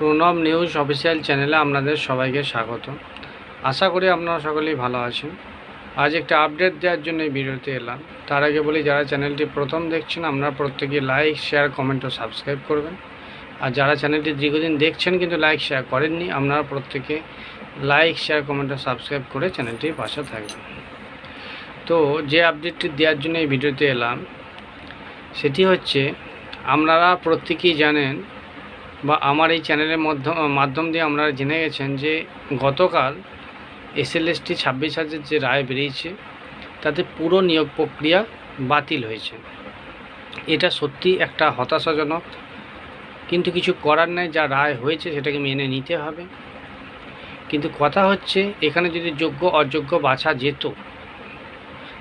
Pranab news official চ্যানেলে আপনাদের সবাইকে স্বাগত। আশা করি আপনারা সকলেই ভালো আছেন। আজ একটা আপডেট দেওয়ার জন্য এই ভিডিওতে এলাম। তার আগে বলি, যারা চ্যানেলটি প্রথম দেখছেন আপনারা প্রত্যেকে লাইক, শেয়ার, কমেন্ট ও সাবস্ক্রাইব করবেন। আর যারা চ্যানেলটি দীর্ঘদিন দেখছেন কিন্তু লাইক, শেয়ার করেননি, আপনারা প্রত্যেকে লাইক, শেয়ার, কমেন্ট ও সাবস্ক্রাইব করে চ্যানেলটির পাশে থাকবেন। তো যে আপডেটটি দেওয়ার জন্য এই ভিডিওতে এলাম, সেটি হচ্ছে, আপনারা প্রত্যেকেই জানেন বা আমার এই চ্যানেলের মাধ্যম মাধ্যম দিয়ে আপনারা জেনে গেছেন যে গতকাল এসএলএসটি ছাব্বিশ হাজার যে রায় বেরিয়েছে, তাতে পুরো নিয়োগ প্রক্রিয়া বাতিল হয়েছে। এটা সত্যি একটা হতাশাজনক, কিন্তু কিছু করার নেই, যা রায় হয়েছে সেটাকে মেনে নিতে হবে। কিন্তু কথা হচ্ছে, এখানে যদি যোগ্য অযোগ্য বাছা যেত,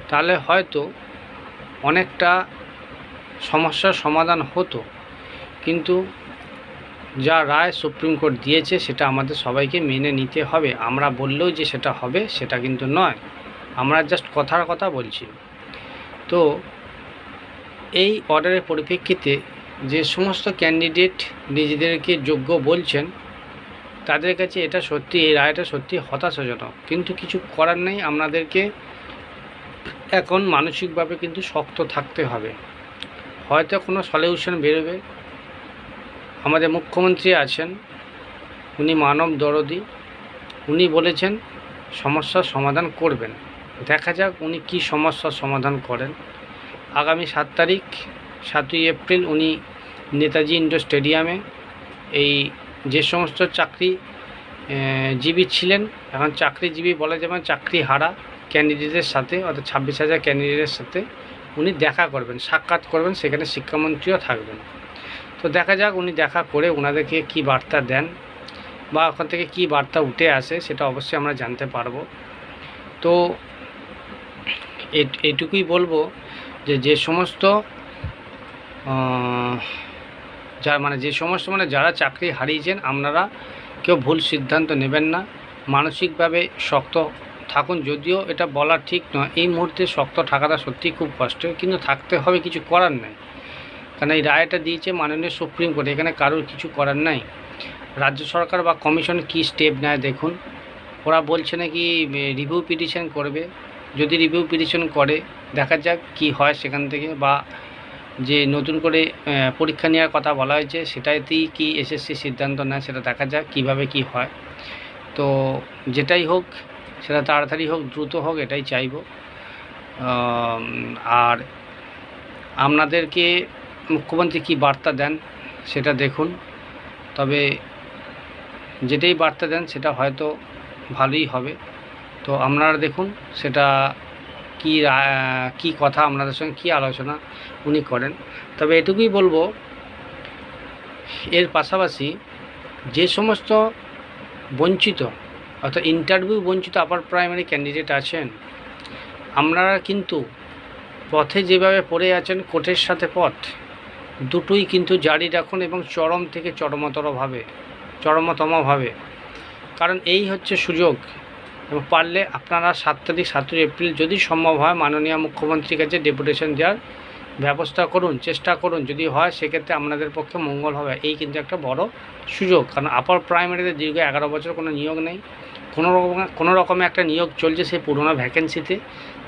তাহলে হয়তো অনেকটা সমস্যার সমাধান হতো। কিন্তু যা রায় সুপ্রিম কোর্ট দিয়েছে সেটা আমাদের সবাইকে মেনে নিতে হবে। আমরা বললেও যে সেটা হবে, সেটা কিন্তু নয়। আমরা জাস্ট কথার কথা বলছি। তো এই অর্ডারের পরিপ্রেক্ষিতে যে সমস্ত ক্যান্ডিডেট নিজেদেরকে যোগ্য বলছেন, তাদের কাছে এটা সত্যি, এই রায়টা সত্যি হতাশাজনক। কিন্তু কিছু করার নেই আপনাদেরকে এখন মানসিকভাবে কিন্তু শক্ত থাকতে হবে। হয়তো কোনো সলিউশন বেরোবে। আমাদের মুখ্যমন্ত্রী আছেন উনি মানব দরদি। উনি বলেছেন সমস্যার সমাধান করবেন। দেখা যাক উনি কি সমস্যার সমাধান করেন। আগামী সাত তারিখ সাতই এপ্রিল উনি নেতাজি ইন্ডোর স্টেডিয়ামে এই যে সমস্ত চাকরি জীবী ছিলেন এখন চাকরিজীবী বলা যাবে না, চাকরি হারা ক্যান্ডিডেটের সাথে অর্থাৎ ছাব্বিশ হাজার ক্যান্ডিডেটের সাথে উনি দেখা করবেন সাক্ষাৎ করবেন সেখানে শিক্ষামন্ত্রীও থাকবেন। তো দেখা যাক, উনি দেখা করে ওনাদেরকে কি বার্তা দেন বা ওখান থেকে কি বার্তা উঠে আসে, সেটা অবশ্যই আমরা জানতে পারব। তো এটুকুই বলব যে যে সমস্ত যা মানে যে সমস্ত মানে যারা চাকরি হারিয়েছেন, আপনারা কেউ ভুল সিদ্ধান্ত নেবেন না। মানসিকভাবে শক্ত থাকুন, যদিও এটা বলা ঠিক নয়। এই মুহূর্তে শক্ত থাকাটা সত্যিই খুব কষ্ট কিন্তু থাকতে হবে, কিছু করার নেই। কারণ এই রায়টা দিয়েছে মাননীয় সুপ্রিম কোর্ট? এখানে কারোর কিছু করার নাই। রাজ্য সরকার বা কমিশন কি স্টেপ নেয় দেখুন। ওরা বলছে নাকি রিভিউ পিটিশন করবে। যদি রিভিউ পিটিশন করে, দেখা যাক কি হয় সেখান থেকে বা যে নতুন করে পরীক্ষা নেওয়ার কথা বলা হয়েছে, সেটাতেই কি এসএসসি সিদ্ধান্ত নেয় সেটা দেখা যাক কীভাবে কি হয়। তো যেটাই হোক, সেটা তাড়াতাড়ি হোক, দ্রুত হোক, এটাই চাইব। আর আপনাদেরকে মুখ্যমন্ত্রী কি বার্তা দেন সেটা দেখুন। তবে যেটাই বার্তা দেন সেটা হয়তো ভালোই হবে। তো আপনারা দেখুন সেটা কি কি কথা, আপনাদের সঙ্গে কি আলোচনা উনি করেন। তবে এটুকুই বলব, এর পাশাপাশি যে সমস্ত বঞ্চিত, অর্থাৎ ইন্টারভিউ বঞ্চিত আপার প্রাইমারি ক্যান্ডিডেট আছেন, আপনারা কিন্তু পথে যেভাবে পড়ে আছেন, কোর্টের সাথে পথ দুটোই কিন্তু জারি রাখুন এবং চরম থেকে চরমতরভাবে, চরমতমভাবে। কারণ এই হচ্ছে সুযোগ। এবং পারলে আপনারা সাত তারিখ সাতই এপ্রিল যদি সম্ভব হয় মাননীয় মুখ্যমন্ত্রীর কাছে ডেপুটেশন দেওয়ার ব্যবস্থা করুন, চেষ্টা করুন। যদি হয় সেক্ষেত্রে আপনাদের পক্ষে মঙ্গল হবে। এই কিন্তু একটা বড় সুযোগ। কারণ আপার প্রাইমারিতে দীর্ঘ এগারো বছর কোনো নিয়োগ নেই। কোনো রকম কোনো রকমে একটা নিয়োগ চলছে সেই পুরোনো ভ্যাকেন্সিতে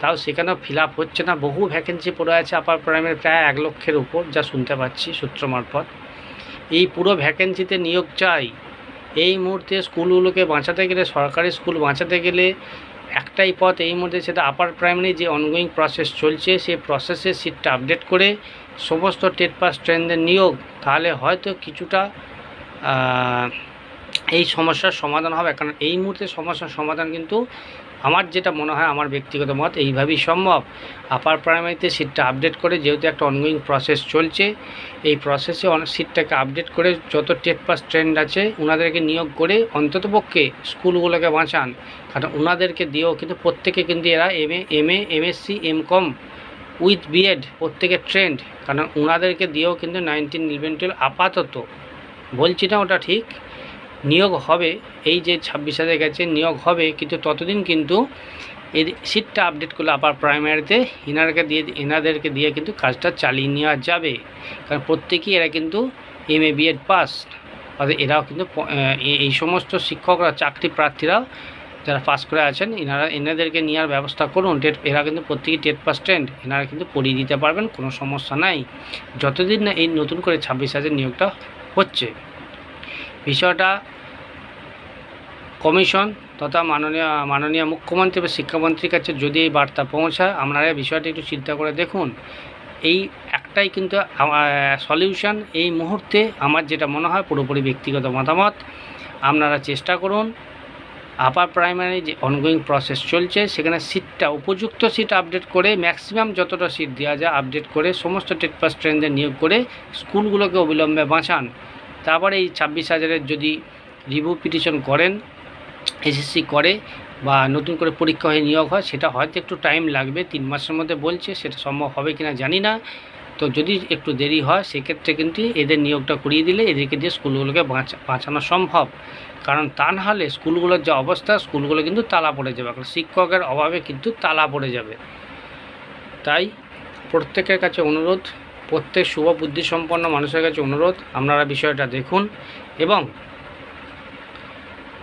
তাও সেখানেও ফিল আপ হচ্ছে না। বহু ভ্যাকেন্সি পড়ে আছে আপার প্রাইমের প্রায় এক লক্ষের উপর, যা শুনতে পাচ্ছি সূত্র মারফত। এই পুরো ভ্যাকেন্সিতে নিয়োগ চাই। এই মুহূর্তে স্কুলগুলোকে বাঁচাতে গেলে, সরকারি স্কুল বাঁচাতে গেলে একটাই পথ এই মুহূর্তে সেটা আপার প্রাইমারি যে অনগোয়িং প্রসেস চলছে, সেই প্রসেসের সিটটা আপডেট করে সমস্ত টেট পাস ট্রেনদের নিয়োগ। তাহলে হয়তো কিছুটা এই সমস্যার সমাধান হবে। কারণ এই মুহূর্তে সমস্যার সমাধান কিন্তু আমার যেটা মনে হয় আমার ব্যক্তিগত মত, এইভাবেই সম্ভব। আপার প্রাইমারিতে সিটটা আপডেট করে যেহেতু একটা অনগোয়িং প্রসেস চলছে, এই প্রসেসে সিটটাকে আপডেট করে যত টেট পাস ট্রেন্ড আছে ওনাদেরকে নিয়োগ করে অন্ততপক্ষে স্কুলগুলোকে বাঁচান। কারণ ওনাদেরকে দিয়েও কিন্তু প্রত্যেকে কিন্তু এরা M A M A M MSc M com with B Ed প্রত্যেকের ট্রেন্ড কারণ ওনাদেরকে দিয়েও কিন্তু নাইনটিন ইলেভেন টুয়েলভ আপাতত। বলছি না ওটা ঠিক। নিয়োগ হবে, এই যে ছাব্বিশ হাজার গেছে, নিয়োগ হবে, কিন্তু ততদিন কিন্তু এই সিটটা আপডেট করলে আবার প্রাইমারিতে এনারকে দিয়ে এনাদেরকে দিয়ে কিন্তু কাজটা চালিয়ে নেওয়া যাবে। কারণ প্রত্যেকেই এরা কিন্তু এম এ বিএড পাস অর্থাৎ এরাও কিন্তু এই- সমস্ত শিক্ষকরা, চাকরি প্রার্থীরাও যারা পাস করে আছেন এনারা এনাদেরকে নেওয়ার ব্যবস্থা করুন। টেট এরা কিন্তু প্রত্যেকেই টেট পার্সেন্ট এনারা কিন্তু পড়িয়ে দিতে পারবেন, কোনো সমস্যা নাই। যতদিন না এই নতুন করে ছাব্বিশ হাজার নিয়োগটা হচ্ছে। বিষয়টা কমিশন তথা মাননীয় মাননীয় মুখ্যমন্ত্রী বা শিক্ষামন্ত্রীর কাছে যদি এই বার্তা পৌঁছায়, আপনারা বিষয়টা একটু চিন্তা করে দেখুন। এই একটাই কিন্তু সলিউশন এই মুহূর্তে আমার যেটা মনে হয় পুরোপুরি ব্যক্তিগত মতামত। আপনারা চেষ্টা করুন আপার প্রাইমারি যে অনগোয়িং প্রসেস চলছে, সেখানে সিটটা উপযুক্ত সিট আপডেট করে ম্যাক্সিমাম যতটা সিট দেওয়া যায় আপডেট করে, সমস্ত টেট পাস ট্রেনদের নিয়োগ করে স্কুলগুলোকে অবিলম্বে বাঁচান। তারপরে এই ছাব্বিশ হাজারের যদি রিভিউ পিটিশন করেন, এসএসসি করে বা নতুন করে পরীক্ষা হয়ে নিয়োগ হয়, সেটা হয়তো একটু টাইম লাগবে, তিন মাসের মধ্যে বলছে, সেটা সম্ভব হবে কিনা জানি না। তো যদি একটু দেরি হয়, সেক্ষেত্রে কিন্তু এদের নিয়োগটা করিয়ে দিলে এদেরকে দিয়ে স্কুলগুলোকে বাঁচা, বাঁচানো সম্ভব। কারণ তা না হলে স্কুলগুলোর যে অবস্থা, স্কুলগুলো কিন্তু তালা পড়ে যাবে। কারণ শিক্ষকের অভাবে কিন্তু তালা পড়ে যাবে। তাই প্রত্যেকের কাছে অনুরোধ প্রত্যেক শুভ বুদ্ধিসম্পন্ন মানুষের কাছে অনুরোধ, আপনারা বিষয়টা দেখুন এবং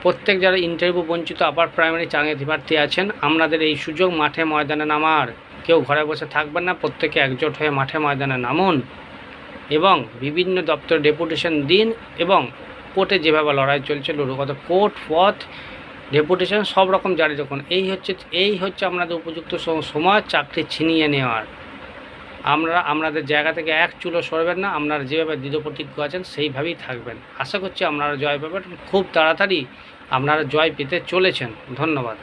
প্রত্যেক যারা ইন্টারভিউ বঞ্চিত আপার প্রাইমারি চাকরি প্রার্থী আছেন আপনাদের এই সুযোগ মাঠে ময়দানে নামার। কেউ ঘরে বসে থাকবেন না, প্রত্যেকে একজোট হয়ে মাঠে ময়দানে নামুন এবং বিভিন্ন দপ্তরে ডেপুটেশন দিন এবং কোর্টে যেভাবে লড়াই চলছে লড়ুকত কোর্ট, পথ, ডেপুটেশন সব রকম জারি রাখুন। এই হচ্ছে এই হচ্ছে আপনাদের উপযুক্ত সময়, চাকরি ছিনিয়ে নেওয়ার। আমরা আপনাদের জায়গা থেকে এক চুলো সরবেন না, আপনারা যেভাবে দৃঢ় প্রতিজ্ঞ আছেন সেইভাবেই থাকবেন। আশা করছি আপনারা জয় পাবেন। খুব তাড়াতাড়ি আপনারা জয় পেতে চলেছেন। ধন্যবাদ।